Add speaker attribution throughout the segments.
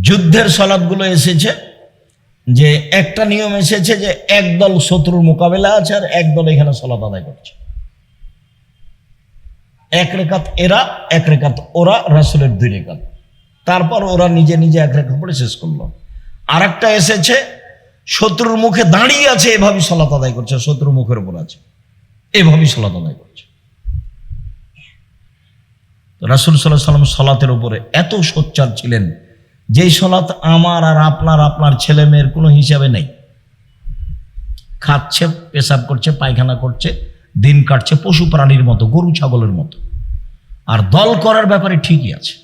Speaker 1: যুদ্ধের সলাদগুলো এসেছে যে একটা নিয়ম এসেছে যে একদল শত্রুর মোকাবেলা আছে আর একদল এখানে সলাদ আদায় করছে। এক রেখাত এরা, এক রেখাত ওরা, রাসুলের দুই রেখাত। তারপর ওরা নিজে নিজে এক রেখা পড়ে শেষ করল। আর একটা এসেছে, শত্রুর মুখে দাঁড়িয়ে আছে এভাবে সলাত আদায় করছে শত্রুর মুখের উপর আছে, এভাবেই সলাত আদায় করছে। রাসুল সাল্লাহ সাল্লাম সলাতের উপরে এত সোচ্চার ছিলেন যেই সলাত আমার আর আপনার আপনার ছেলে মেয়ের কোনো হিসাবে নেই। খাচ্ছে, পেশাব করছে, পায়খানা করছে, দিন কাটছে পশু প্রাণীর মতো, গরু ছাগলের মতো। আর দল করার ব্যাপারে ঠিকই আছে।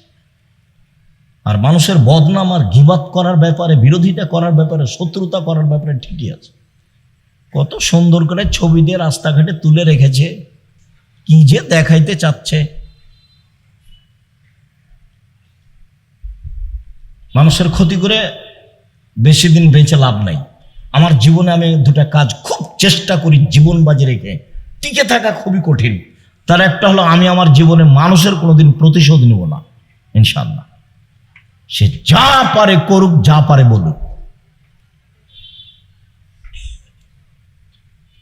Speaker 1: আর মানুষের বদনাম আর গিবাত করার ব্যাপারে, বিরোধিতা করার ব্যাপারে, শত্রুতা করার ব্যাপারে ঠিকই আছে। কত সুন্দর করে ছবি দিয়ে রাস্তাঘাটে তুলে রেখেছে। কি যে দেখাইতে চাচ্ছে। মানুষের ক্ষতি করে বেশি দিন বেঁচে লাভ নাই। আমার জীবনে আমি দুটা কাজ খুব চেষ্টা করি জীবন বাজি রেখে। টিকে থাকা খুবই কঠিন। তার একটা হলো আমি আমার জীবনে মানুষের কোনোদিন প্রতিশোধ নেব না ইনশাল্লাহ সে যা পারে করুক, যা পারে বলুক।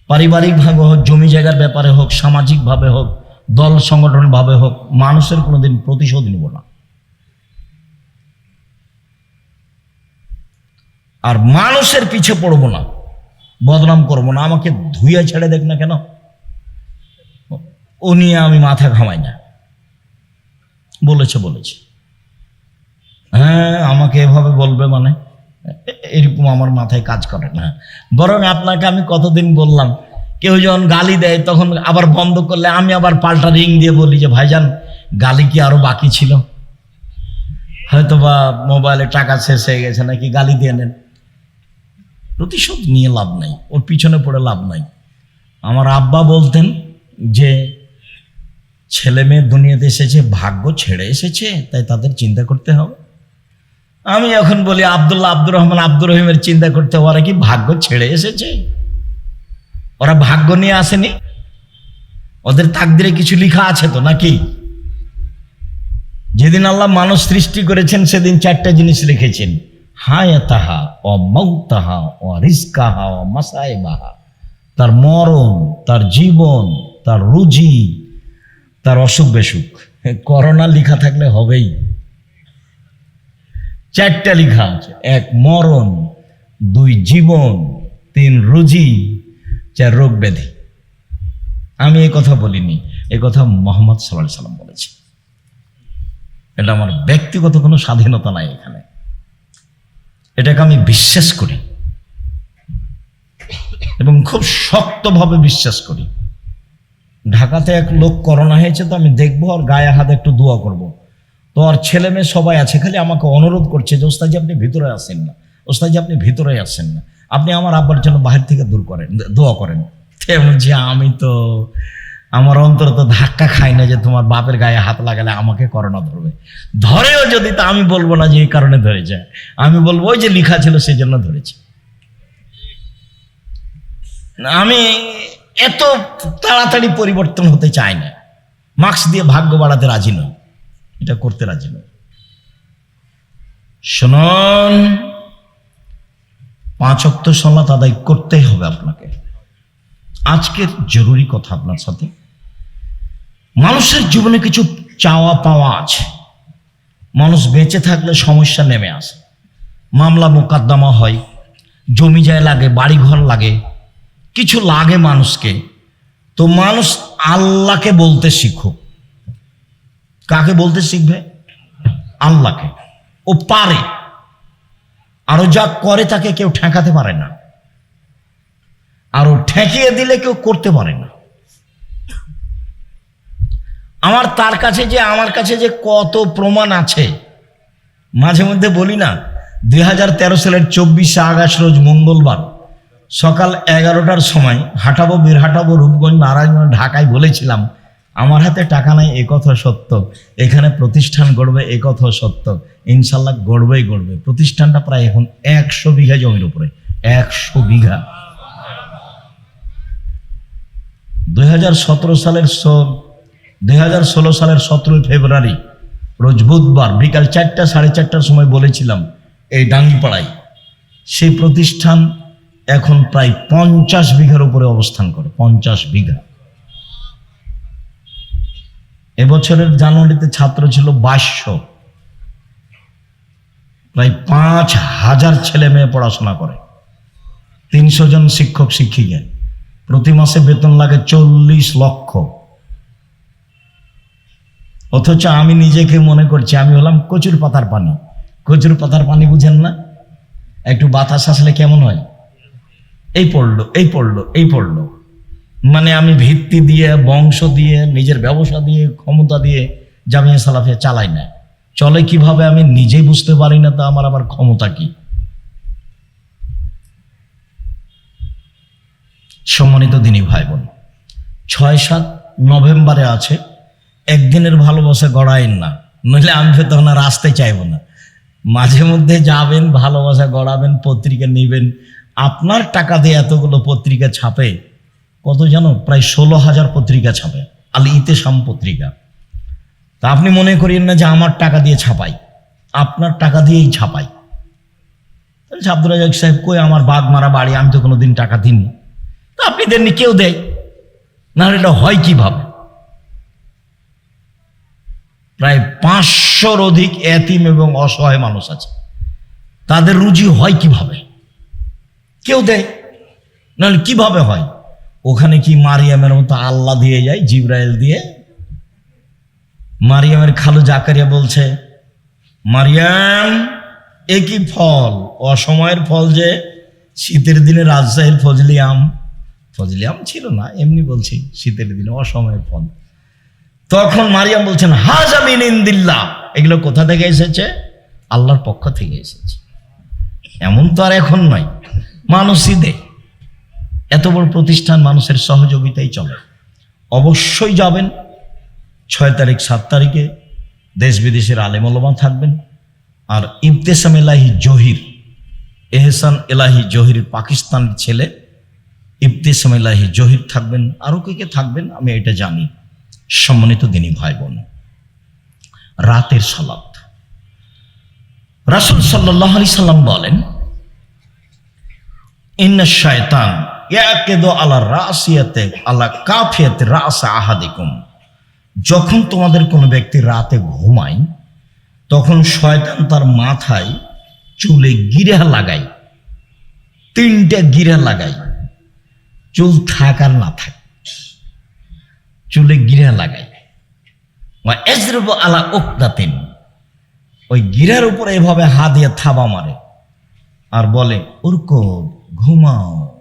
Speaker 1: পারিবারিকভাবে হোক, জমি জায়গার ব্যাপারে হোক সামাজিকভাবে হোক, দল সংগঠন ভাবে হোক, মানুষের কোনোদিন প্রতিশোধ নিব না। আর মানুষের পিছে পড়ব না। বদনাম করব না। আমাকে ধুইয়া ছেড়ে দেখ না কেন? ও নিয়ে আমি মাথা ঘামাই না। বলেছে বলেছে। হ্যাঁ আমাকে এভাবে বলবে মানে? এরকম আমার মাথায় কাজ করে না। বরং আপনাকে আমি কতদিন বললাম, কেউ যখন গালি দেয় তখন আবার বন্ধ করলে আমি আবার পাল্টা রিং দিয়ে বলি যে, ভাইজান, গালি কি আরও বাকি ছিল? হয়তো বা মোবাইলে টাকা শেষ হয়ে গেছে, নাকি গালি দিয়ে নেন? প্রতিশোধ নিয়ে লাভ নাই, ওর পিছনে পড়ে লাভ নাই। আমার আব্বা বলতেন যে, ছেলে মেয়ে দুনিয়াতে এসেছে, ভাগ্য ছেড়ে এসেছে, তাই তাদের চিন্তা করতে হবে। আমি এখন বলি, আব্দুল্লাহ আব্দুর রহমান আব্দুর রহিমের চিন্তা করতে ওরা কি ভাগ্য ছেড়ে এসেছে? ওরা ভাগ্য নিয়ে আসেনি। ওদের তাকদিরে কিছু লেখা আছে তো নাকি? যেদিন আল্লাহ মানুষ সৃষ্টি করেছেন, সেদিন চারটা জিনিস লিখেছেন। হায় তাহা ও মৌতাহা ও রিস্কাহা ও মাসাইবাহা তার মরণ, তার জীবন, তার রুজি, তার অসুখ বেসুখ, করোনা লেখা থাকলে হবেই। চারটা লেখা আছে, এক মরণ, দুই জীবন, তিন রুজি, চার রোগ ব্যাধি। আমি এই কথা বলিনি, এই কথা মোহাম্মদ সাল্লাহ সাল্লাম বলেছে এটা আমার ব্যক্তিগত কোনো স্বাধীনতা নাই এখানে। এটাকে আমি বিশ্বাস করি। এবং খুব শক্তভাবে বিশ্বাস করি। ঢাকাতে এক লোক করোনা হয়েছে তো আমি দেখব আর গায়ে হাতে একটু দোয়া করব। তো আর ছেলে মেয়ে সবাই আছে, খালি আমাকে অনুরোধ করছে যে ওস্তাজি আপনি ভিতরে আসেন না। ওস্তাজি আপনি ভিতরে আসেন না। আপনি আমার আব্বার জন্য বাহির থেকে দূর করেন, দোয়া করেন। যে, আমি তো আমার অন্তর তো ধাক্কা খাই না যে তোমার বাপের গায়ে হাত লাগালে আমাকে করোনা ধরবে। ধরেও যদি তা আমি বলব না যে এই কারণে ধরেছে, আমি বলব ওই যে লিখা ছিল সেই জন্য ধরেছে। আমি এত তাড়াতাড়ি পরিবর্তন হতে চাই না। মার্কস দিয়ে ভাগ্য বাড়াতে রাজি নয় এটা করতে রাজি নয় শুনুন, পাঁচ অক্ত সলাত আদায় করতেই হবে আপনাকে। আজকের জরুরি কথা আপনার সাথে। মানুষের জীবনে কিছু চাওয়া পাওয়া আছে। মানুষ বেঁচে থাকলে সমস্যা নেমে আসে। মামলা মোকদ্দমা হয়, জমি যায় লাগে, বাড়িঘর লাগে, কিছু লাগে মানুষকে। তো মানুষ আল্লাহকে বলতে শিখো কাকে বলতে শিখবে? আল্লাহকে। ও পারে। আরও যা করে তাকে কেউ ঠেকাতে পারে না। আর ঠেকিয়ে দিলে কেউ করতে পারে না। আমার তার কাছে যে, আমার কাছে যে কত প্রমাণ আছে, মাঝে মধ্যে বলি না, দুই হাজার তেরো সালের চব্বিশে আগস্ট রোজ মঙ্গলবার সকাল এগারোটার সময় হাঁটাবো, বীর হাঁটাবো রূপগঞ্জ, নারায়ণগঞ্জ, ঢাকায় বলেছিলাম, আমার হাতে টাকা নাই, এ কথা সত্য। এখানে প্রতিষ্ঠান গড়বে, এ কথা সত্য। ইনশাল্লাহ গড়বেই গড়বে। প্রতিষ্ঠানটা প্রায় এখন একশো বিঘা জমির উপরে, একশো বিঘা। দুই হাজার সতেরো সালের দুই হাজার ষোলো সালের সতেরোই ফেব্রুয়ারি, রোজ বুধবার বিকাল চারটা, সাড়ে চারটার সময় বলেছিলাম এই ডাঙ্গিপাড়ায়। সেই প্রতিষ্ঠান এখন প্রায় পঞ্চাশ বিঘার উপরে অবস্থান করে, পঞ্চাশ বিঘা। এবছরের জানুয়ারিতে ছাত্র ছিল বাইশশো। প্রায় পাঁচ হাজার ছেলে মেয়ে পড়াশোনা করে। তিনশো জন শিক্ষক, শিক্ষিকা। প্রতি মাসে বেতন লাগে চল্লিশ লক্ষ। অথচ আমি নিজেকে মনে করছি, আমি হলাম কচুর পাতার পানি। কচুর পাতার পানি বুঝেন না? একটু বাতাস আসলে কেমন হয়? এই পড়ল এই পড়ল এই পড়ল। মানে আমি ভিত্তি দিয়ে, বংশ দিয়ে, নিজের ব্যবসা দিয়ে, ক্ষমতা দিয়ে জামিয়া সালাফিয়া চালাই না চলে কীভাবে আমি নিজেই বুঝতে পারি না, তা আমার আবার ক্ষমতা কি? সম্মানিত দিনী ভাই বোন ছয় সাত নভেম্বরে আছে, একদিনের ভালোবাসা গড়াইন না, নইলে আমি তো তখন আর আসতে চাইব না। মাঝে মধ্যে যাবেন, ভালোবাসা গড়াবেন, পত্রিকা নেবেন, আপনার টাকা দিয়ে এতগুলো পত্রিকা ছাপে, কত জানো? প্রায় ষোলো হাজার পত্রিকা ছাপে, আল ইতেসাম পত্রিকা। তা আপনি মনে করেন না যে আমার টাকা দিয়ে ছাপাই, আপনার টাকা দিয়েই ছাপাই। তাহলে আব্দুল রাজাক সাহেব কই, আমার বাঘ মারা বাড়ি, আমি তো কোনোদিন টাকা দিইনি। আপনি দেননি কেউ দেয়? না এটা হয় কীভাবে? প্রায় পাঁচশোর অধিক এতিম এবং অসহায় মানুষ আছে। তাদের রুজি হয় কীভাবে? কেউ দেয়? নাহলে কীভাবে হয়? ওখানে কি মারিয়ামের মতো আল্লাহ দিয়ে যায়, জিব্রাইল দিয়ে? মারিয়ামের খালু জাকারিয়া বলছে, মারিয়াম একই ফল? অসময়ের ফল যে, শীতের দিনে রাজশাহীর ফজলি আম। ফজলি আম ছিল না, এমনি বলছি, শীতের দিনে অসময়ের ফল। তখন মারিয়াম বলছেন হাজামিন ইন্দিল্লা এগুলো কোথা থেকে এসেছে? আল্লাহর পক্ষ থেকে এসেছে। এমন তো আর এখন নয় মানুষই দেয় এত বড় প্রতিষ্ঠান মানুষের সহযোগিতাই চলে। অবশ্যই যাবেন। ছয় তারিখ, সাত তারিখে দেশ বিদেশের আলেমলমা থাকবেন। আর ইবতেসাম এলাহি জহির, এহসান এলাহি জহির পাকিস্তানের ছেলে ইবতেসাম এলাহি জহির থাকবেন আরও কে কে থাকবেন, আমি এটা জানি। সম্মানিত দিনী ভাই বোন রাতের সলাপ রাসুল সাল্লাহ আলি সাল্লাম বলেন, ইন্না শয়তান যখন তোমাদের কোনো ব্যক্তি রাতে ঘুমায়, তখন শয়তান তার মাথায় চুলে গিরা লাগায়, তিনটা গিরা লাগায়। চুল থাক আর না থাক। চুলে গিরা লাগাই এজরব আলা ওকদাতেন ওই গিরার উপরে এভাবে হাত দিয়ে থাবা মারে। আর বলে, উর্কো, ঘুমাও।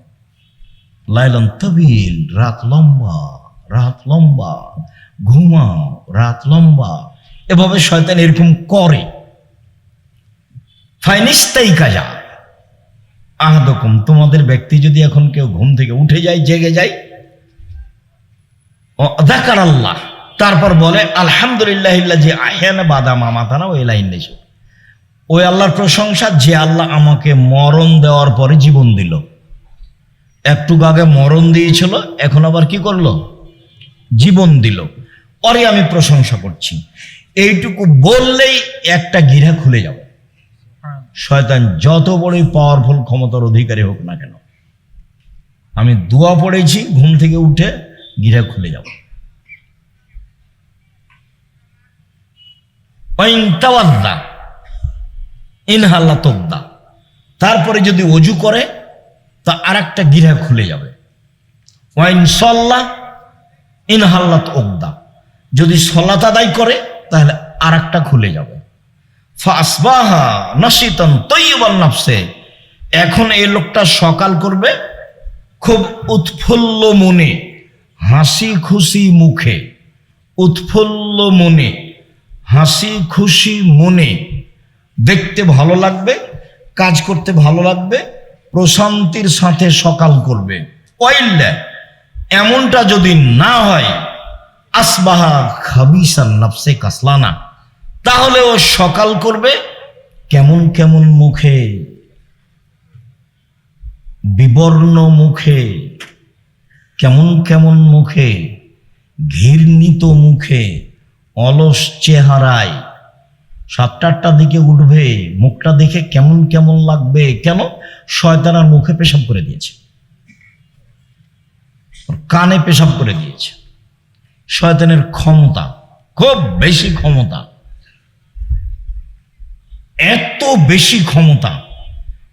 Speaker 1: লাইলন তবিল, রাত লম্বা রাত লম্বা। ঘুমাও, রাত লম্বা। এভাবে শয়তান এরকম করে। ফাইনিস্তাই কাজা আহাদকম, তোমাদের ব্যক্তি যদি এখন কেউ ঘুম থেকে উঠে যায়, জেগে যায় দেখার আল্লাহ, তারপর বলে, আলহামদুলিল্লাহ যে আহিয়ানা বাদাম আমাতানা ওই লাইন দেশ ওই আল্লাহর প্রশংসা, যে আল্লাহ আমাকে মরণ দেওয়ার পরে জীবন দিল। একটু আগে মরণ দিয়েছিল, এখন আবার কি করল? জীবন দিল। পরে আমি প্রশংসা করছি। এইটুকু বললেই একটা গিরা খুলে যাবে। শয়তান যত বড়ই পাওয়ারফুল ক্ষমতার অধিকারী হোক না কেন, আমি দোয়া পড়েছি, ঘুম থেকে উঠে গিরা খুলে যাব। ইনহাল্লা তোকদা তারপরে যদি অজু করে, তা আর একটা গিরা খুলে যাবে। ওয়াইন সল্লা ইনহাল্লাত ওকদা যদি সলাত আদায় করে, তাহলে আর একটা খুলে যাবে। ফাসবাহা নাফসে। এখন এই লোকটা সকাল করবে, খুব উৎফুল্ল মনে হাসি খুশি মুখে, উৎফুল্ল মনে হাসি খুশি মনে। দেখতে ভালো লাগবে, কাজ করতে ভালো লাগবে, প্রশান্তির সাথে সকাল করবে। ওয়াইল্লা এমনটা যদি না হয়, আসবাহা খাবিসান নাফসে কাসলানা। তাহলে ও সকাল করবে কেমন কেমন মুখে? বিবর্ণ মুখে। কেমন কেমন মুখে? ঘৃণিত মুখে। অলস চেহারায়। সাতটা আটটার দিকে উঠবে। মুখটা দেখে কেমন কেমন লাগবে কেন? শয়তানার মুখে পেশাব করে দিয়েছে। কানে পেশাব করে দিয়েছে। শয়তানের ক্ষমতা, খুব বেশি ক্ষমতা। এত বেশি ক্ষমতা।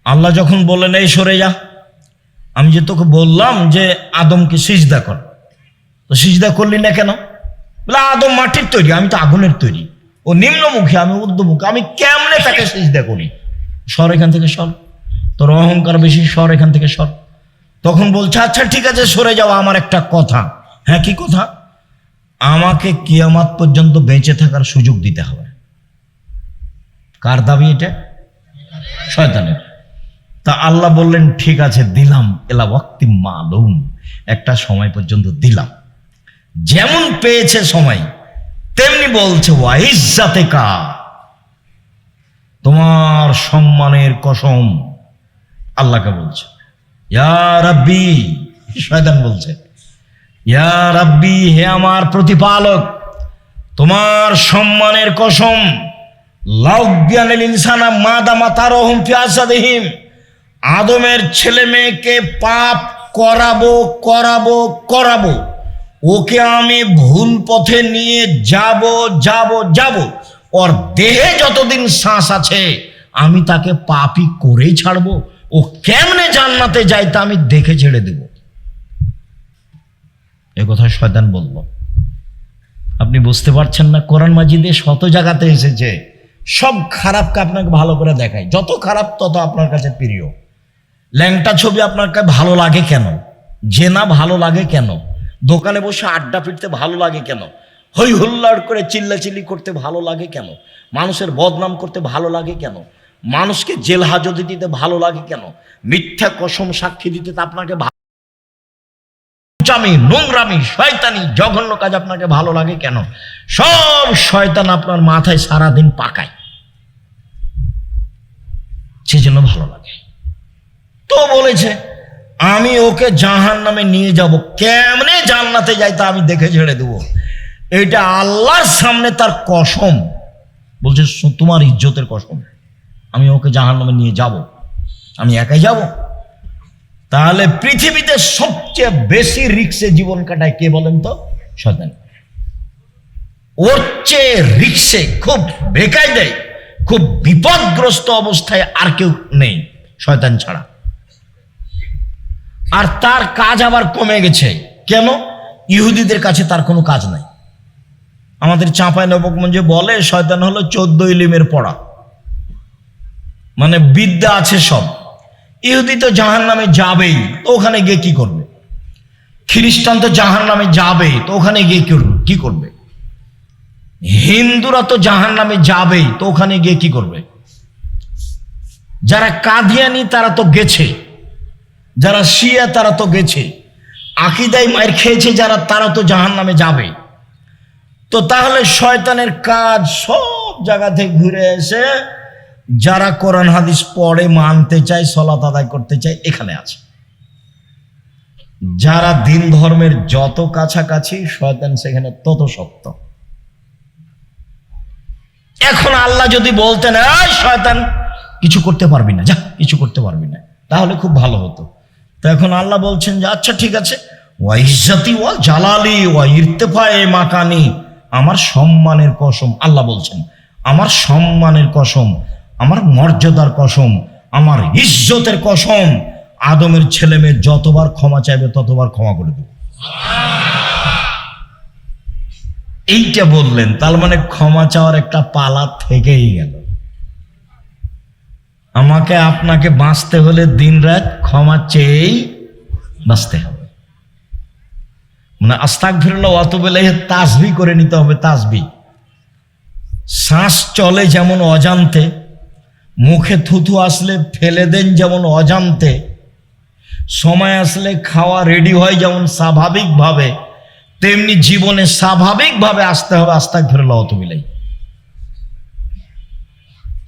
Speaker 1: আল্লাহ যখন বললেন, এই সরে যা। আমি যে তোকে বললাম যে আদমকে সিজদা কর। তো সিজদা করলি না কেন? বলে, আদম মাটির তৈরি, আমি তো আগুনের তৈরি। ও নিম্নমুখী, আমি ঊর্ধ্বমুখী, আমি কেমনে তাকে সিজদা করি? সর এখান থেকে সর। তোর অহংকার বেশি, সর এখান থেকে সর। তখন বলছে আচ্ছা ঠিক আছে, সরে যাও, আমার একটা কথা। হ্যাঁ কি কথা? আমাকে কিয়ামাত পর্যন্ত বেঁচে থাকার সুযোগ দিতে হবে। কার দাবি এটা? শয়তানের। তা আল্লাহ বললেন, ঠিক আছে, দিলাম। এলা ওয়াক্তি মালুম। একটা সময় পর্যন্ত দিলাম। যেমন পেয়েছে সময়, তেমনি বলছে ওয়াইজাতে কা তোমার সম্মানের কসম আল্লাহকে বলছে। ইয়া শয়তান বলছে, ইয়া রাব্বি, হে আমার প্রতিপালক, তোমার সম্মানের কসম ইনসানা মা দামা তার অহম ফিয়াসাদিহিম আদমের ছেলে মেয়েকে পাপ করাবো করাবো করাবো। ওকে আমি ভুল পথে নিয়ে যাব যাব যাব। ওর দেহে যতদিন শ্বাস আছে, আমি তাকে পাপই করেই ছাড়বো। ও কেমনে জান্নাতে যায় তা আমি দেখে ছেড়ে দেব। এ কথা শয়তান বলল। আপনি বুঝতে পারছেন না, কোরআন মাজিদে শত জায়গাতে এসেছে। সব খারাপকে আপনাকে ভালো করে দেখায়। যত খারাপ, তত আপনার কাছে প্রিয়। ল্যাংটা ছবি আপনার কাছে ভালো লাগে কেন? জেনা ভালো লাগে কেন? দোকানে বসে আড্ডা ফিরতে ভালো লাগে কেন? হই হুল্লাড় করে চিল্লাচিল্লি করতে ভালো লাগে কেন? মানুষের বদনাম করতে ভালো লাগে কেন? মানুষকে জেল হাজতে দিতে ভালো লাগে কেন? মিথ্যা কসম সাক্ষী দিতে তো আপনাকে ভা- চামি নোংরামি, শয়তানি, জঘন্য কাজ আপনাকে ভালো লাগে কেন? সব শয়তান আপনার মাথায় সারাদিন পাকায়। সেজন্য ভালো লাগে। তো বলেছে, আমি ওকে জাহান নামে নিয়ে যাব। কেমনে জান্নাতে যাই তা আমি দেখে ছেড়ে দেবো। এটা আল্লাহর সামনে তার কসম। বলছে, "সু- তোমার ইজ্জতের কসম। আমি ওকে জাহান নামে নিয়ে যাব। আমি একাই যাব? তাহলে পৃথিবীতে সবচেয়ে বেশি রিক্সে জীবন কাটায় কে বলেন তো? শয়তান ওর চেয়ে রিক্সে খুব বেকায় দেয় খুব বিপদগ্রস্ত অবস্থায় আর কেউ নেই, শয়তান ছাড়া। আর তার কাজ আবার কমে গেছে। কেন? ইহুদিদের কাছে তার কোনো কাজ নাই। আমাদের চাঁপাই নবকমঞ্জে বলে, শয়তান হলো চোদ্দ ইলিমের পড়া। মানে বিদ্যা আছে সব। ইহুদি তো জাহান নামে যাবেই, তো ওখানে গিয়ে কি করবে? খ্রিস্টান তো জাহান নামে যাবে তো ওখানে গিয়ে কি করবে- হিন্দুরা তো জাহান নামে যাবেই, তো ওখানে গিয়ে কি করবে? যারা কাদিয়ানি, তারা তো গেছে। যারা শিয়া, তারা তো গেছে। আকিদাই মায়ের খেয়েছে যারা, তারা তো জাহান নামে যাবে তো তাহলে শয়তানের কাজ সব জায়গা থেকে ঘুরে এসে যারা কোরআন হাদিস পড়ে, মানতে চায় সলাত আদায় করতে চায়, এখানে আছে। যারা দিন ধর্মের যত কাছাকাছি, শয়তান সেখানে তত শক্ত। এখন আল্লাহ যদি বলতেন শয়তান, কিছু করতে পারবি না, যা, কিছু করতে পারবি না। তাহলে খুব ভালো হতো। তো এখন আল্লাহ বলছেন যে আচ্ছা ঠিক আছে। ওয়া ইজ্জাতি ওয়া জালালি ওয়া ইরতেফায়ে মাকানি। আমার সম্মানের কসম, আল্লাহ বলছেন, আমার সম্মানের কসম আমার মর্যাদার কসম, আমার ইজ্জতের কসম, আদমের ছেলে মেয়ে যতবার ক্ষমা চাইবে ততবার ক্ষমা করে দেব। এইটা বললেন, তার মানে ক্ষমা চাওয়ার একটা পালা থেকেই গেল। আমাকে আপনাকে বাঁচতে হলে দিন রাত ক্ষমা চেয়েই বাঁচতে হবে। মানে আস্তাক ফিরল অত বেলে তাসবি করে নিতে হবে, তাসবি। শ্বাস চলে যেমন অজান্তে মুখে থুথু আসলে ফেলে দেন যেমন অজান্তে। সময় আসলে খাওয়া রেডি হয় যেমন স্বাভাবিকভাবে। তেমনি জীবনে স্বাভাবিকভাবে আসতে হবে আস্তাক ফেরল অত বিলাই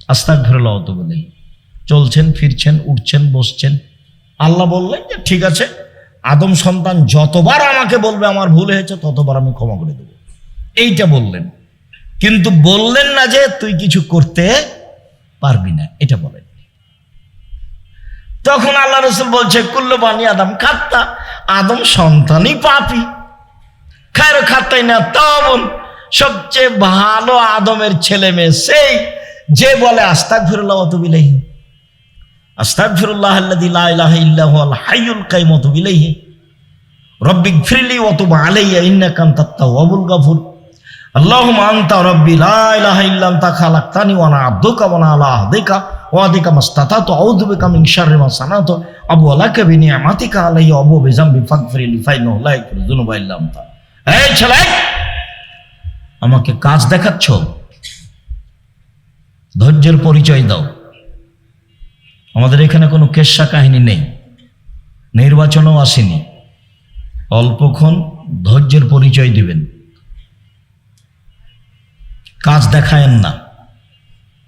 Speaker 1: আস্তাক ফেরল অত বিলাই চলছেন, ফিরছেন, উঠছেন, বসছেন। আল্লাহ বললেন যে, ঠিক আছে, আদম সন্তান যতবার আমাকে বলবে আমার ভুল হয়েছে, ততবার আমি ক্ষমা করে দেব। এইটা বললেন। কিন্তু বললেন না যে, তুই কিছু করতে পারবি না, এটা বলেন। তখন আল্লাহ রসুল বলছে কুল্লবানি আদম খাত্তা, আদম সন্তানই পাপি। খায়ের খাত্তাই না তবন সবচেয়ে ভালো আদমের ছেলে মেয়ে সেই, যে বলে আস্তাক ফিরুল্লাহ অতবিলাহি আস্তাক ফিরুল্লাহ ইল্লাহুল হাইয়ুল কাইমত বিলাইহি রব্বিক ফিরলি অতুব আলাইয়া, ইন্নাকা আনতাত তাওয়াবুল গাফুর। আল্লাহুম্মা আনতা রব্বি লা ইলাহা ইল্লা আনতা খালাকতানি ওয়া আনা আবদুকা ওয়া আনা আলা আহদিকা ওয়া আদিকা মাস্তাতাতু আউযু বিকা মিন শাররি মা সানাতু আবু আলাকা বিনিআমাতিকা আলাইয়া আবু বিজামবি ফাইনাহু লা ইয়াগফিরু যুনুবা ইল্লা আনতা। এই ছেলে, আমাকে কাজ দেখাচ্ছ? ধৈর্যের পরিচয় দাও। আমাদের এখানে কোনো কেশা কাহিনী নেই, নির্বাচনও আসেনি। অল্পক্ষণ ধৈর্যের পরিচয় দিবেন। কাজ দেখায়েন না,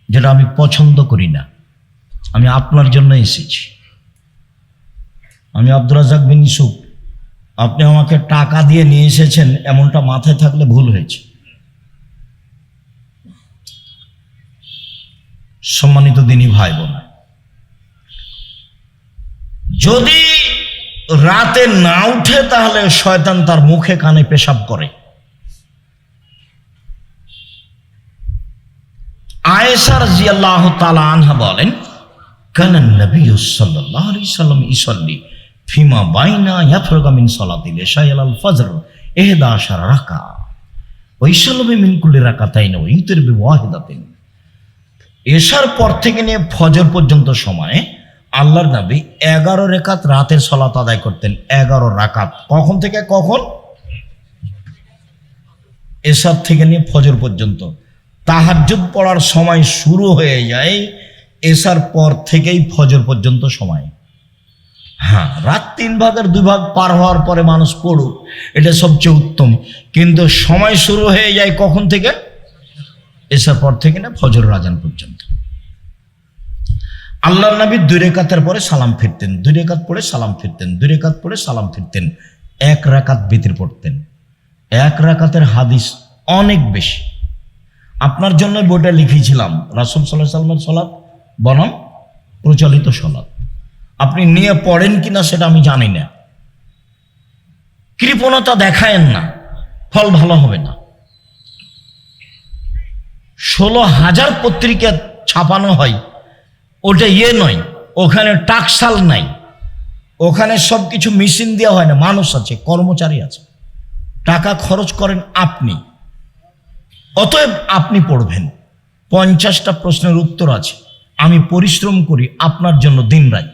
Speaker 1: যেটা আমি পছন্দ করি না। আমি আপনার জন্য এসেছি। আমি আব্দুর রাজাক বিন ইসুফ আপনি আমাকে টাকা দিয়ে নিয়ে এসেছেন, এমনটা মাথায় থাকলে ভুল হয়েছে। সম্মানিত দিনই ভাই বোন যদি রাতে না উঠে তাহলে শয়তান তার মুখে কানে পেশাব করে। আয়েশার জিয়াল্লাহ তালা আনহা বলেন কানান নবী সাল্লাল্লাহু আলাইহি সাল্লাম ইসাল্লি ফিমা বাইনা ইয়াফরগা মিন সালাতিল ইশা ইলাল ফজর ইহদা আশার রাকা ওই সাল্লামে মিন কুল্লি রাকাতাইন ওয়া ইউতির বি ওয়াহিদাতিন। এশার পর থেকে নিয়ে ফজর পর্যন্ত সময়ে আল্লাহর নবী এগারো রেখাত রাতের সলাত আদায় করতেন, এগারো রাকাত। কখন থেকে? কখন? এশার থেকে নিয়ে ফজর পর্যন্ত। তাহাজ্জুদ পড়ার সময় শুরু হয়ে যায়, এসার পর থেকেই ফজর পর্যন্ত সময়। হ্যাঁ রাত তিন ভাগের দুই ভাগ পার হওয়ার পরে মানুষ পড়ুক, এটা সবচেয়ে উত্তম। কিন্তু সময় শুরু হয়ে যায় কখন থেকে? এসার পর থেকে না ফজর রাজান পর্যন্ত। আল্লাহ নবী দুই রেখাতের পরে সালাম ফিরতেন, দুই রেখাত পড়ে সালাম ফিরতেন, দুই রেখাত পড়ে সালাম ফিরতেন, এক রাকাত বিতির পড়তেন। এক রাকাতের হাদিস অনেক বেশি। আপনার জন্য বইটা লিখেছিলাম। রাসুল সাল্লাহ সাল্লামের সলাৎ বনাম প্রচলিত সলাৎ। আপনি নিয়ে পড়েন কিনা সেটা আমি জানি না। কৃপণতা দেখায়েন না, ফল ভালো হবে না। ষোলো হাজার পত্রিকা ছাপানো হয়, ওটা ইয়ে নয়, ওখানে টাকসাল নাই। ওখানে সব কিছু মেশিন দেওয়া হয় না, মানুষ আছে, কর্মচারী আছে। টাকা খরচ করেন আপনি। অতএব আপনি পড়বেন। পঞ্চাশটা প্রশ্নের উত্তর আছে। আমি পরিশ্রম করি আপনার জন্য দিন রাত।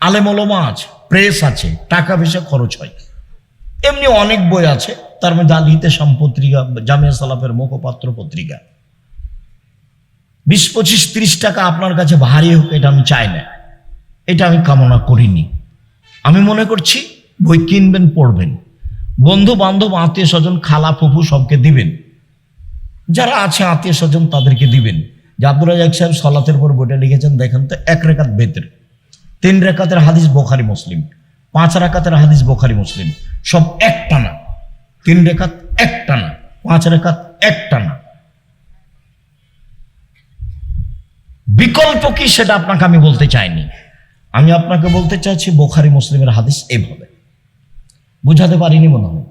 Speaker 1: আলেমলমা আছে, প্রেস আছে, টাকা পয়সা খরচ হয়। এমনি অনেক বই আছে, তার মধ্যে আল ইতেসাম পত্রিকা জামিয়া সালাফের মুখপাত্র পত্রিকা। বিশ, পঁচিশ, ত্রিশ টাকা আপনার কাছে ভারী হোক, এটা আমি চাই না। এটা আমি কামনা করিনি। আমি মনে করছি, বই কিনবেন, পড়বেন। বন্ধু বান্ধব আত্মীয় স্বজন খালা, ফুফু সবকে দিবেন। যারা আছে আত্মীয় স্বজন তাদেরকে দিবেন। যে আব্দুল সাহেব সলাতের পর বইটা লিখেছেন, দেখেন তো, এক রেখাত বেতের। তিন রেখাতের হাদিস বোখারি মুসলিম, পাঁচ রেখাতের হাদিস বোখারি মুসলিম, সব একটানা। তিন রেখাত একটানা, পাঁচ রেখাত একটানা। বিকল্প কি সেটা আপনাকে আমি বলতে চাইনি। আমি আপনাকে বলতে চাইছি বোখারি মুসলিমের হাদিস এইভাবে বুঝাতে পারিনি মনে হয়।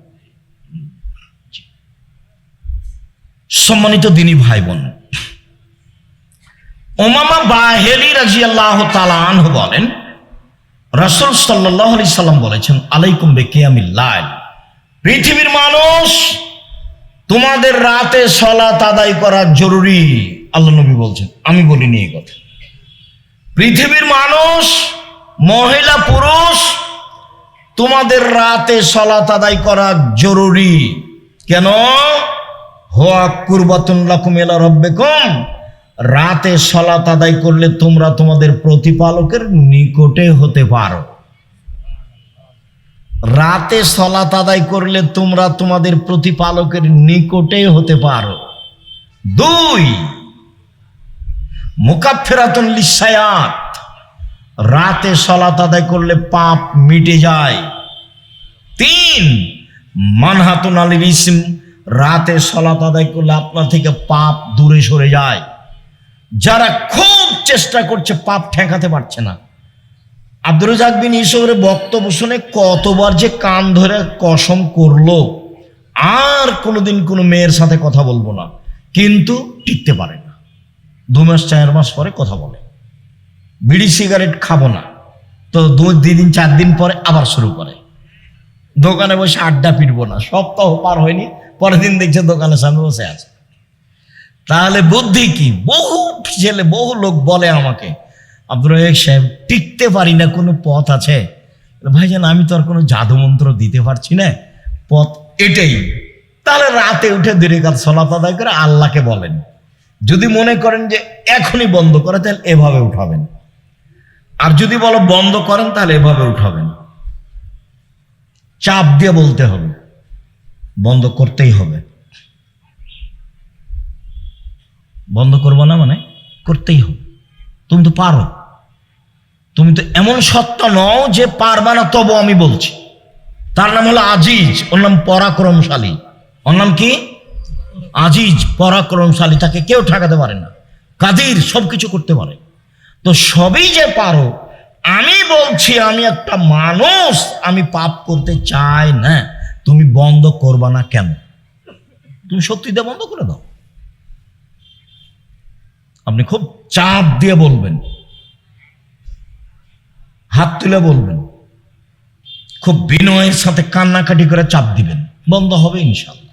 Speaker 1: সম্মানিত দিনী ভাই বোন ওমামা বাহেলি রাজি আল্লাহ তালাহ বলেন, রসুল সাল্লাহ আলি সাল্লাম বলেছেন, আলাইকুম বেকিয়ামিল্লাহ পৃথিবীর মানুষ, তোমাদের রাতে সলাত আদায় করা জরুরি, আল্লাহ নবী বলছেন। আমি বলিনি এই কথা। পৃথিবীর মানুষ, মহিলা পুরুষ তোমাদের রাতে সলাত আদায় করা জরুরি। কেন? হোয়া কুরবাতুন লাকুম এলা রব্বেকুম। রাতে সলাত আদায় করলে তোমরা তোমাদের প্রতিপালকের নিকটে হতে পারো। রাতে সলাত আদায় করলে তোমরা তোমাদের প্রতিপালকের নিকটে হতে পারো। দুই মুকাফেরাতুন লিসায়াত রাতে সলাত আদায় করলে পাপ মিটে যায়। তিন, মানহাতুন আলির ইসম, রাতে সলাত আদায় করলে আপনার থেকে পাপ দূরে সরে যায়। যারা খুব চেষ্টা করছে, পাপ ঠেকাতে পারছে না। আব্দুল রাজাক বিন ইসবের বক্তব্য শুনে কতবার যে কান ধরে কসম করল, আর কোনোদিন কোনো মেয়ের সাথে কথা বলব না। কিন্তু টিকতে পারে না। দু মাস, চার মাস পরে কথা বলে। বিড়ি সিগারেট খাব না। তো দু দুই দিন, চার দিন পরে আবার শুরু করে। দোকানে বসে আড্ডা পিটবো না। সপ্তাহ পার হয়নি, পরের দিন দেখছে দোকানের সামনে বসে আছে। তাহলে বুদ্ধি কি? বহু ছেলে, বহু লোক বলে আমাকে, আব্দুর রহিক সাহেব, টিকতে পারি না, কোনো পথ আছে? ভাইজান, আমি তো আর কোনো জাদু মন্ত্র দিতে পারছি না। পথ এটাই। তাহলে রাতে উঠে দেরি কাজ সলাত আদায় করে আল্লাহকে বলেন। যদি মনে করেন যে এখনই বন্ধ করে, তাহলে এভাবে উঠাবেন। আর যদি বলো বন্ধ করেন, তাহলে এভাবে উঠাবেন। চাপ দিয়ে বলতে হবে। বন্ধ করতেই হবে। বন্ধ করব না মানে? করতেই হবে। তুমি তো পারো। তুমি তো এমন সত্তা নও যে পারবা না, তবু আমি বলছি। তার নাম হলো আজিজ, ওর নাম পরাক্রমশালী। ওর নাম কি? আজিজ, পরাক্রমশালী। তাকে কেউ ঠেকাতে পারে না। কাদির সব কিছু করতে পারে। তো সবই যে পারো, আমি বলছি, আমি একটা মানুষ, আমি পাপ করতে চাই না। তুমি বন্ধ করবা না কেন? তুমি সত্যি দিয়ে বন্ধ করে দাও। আপনি খুব চাপ দিয়ে বলবেন। হাত তুলে বলবেন। খুব বিনয়ের সাথে কান্নাকাটি করে চাপ দিবেন। বন্ধ হবে ইনশাল্লাহ।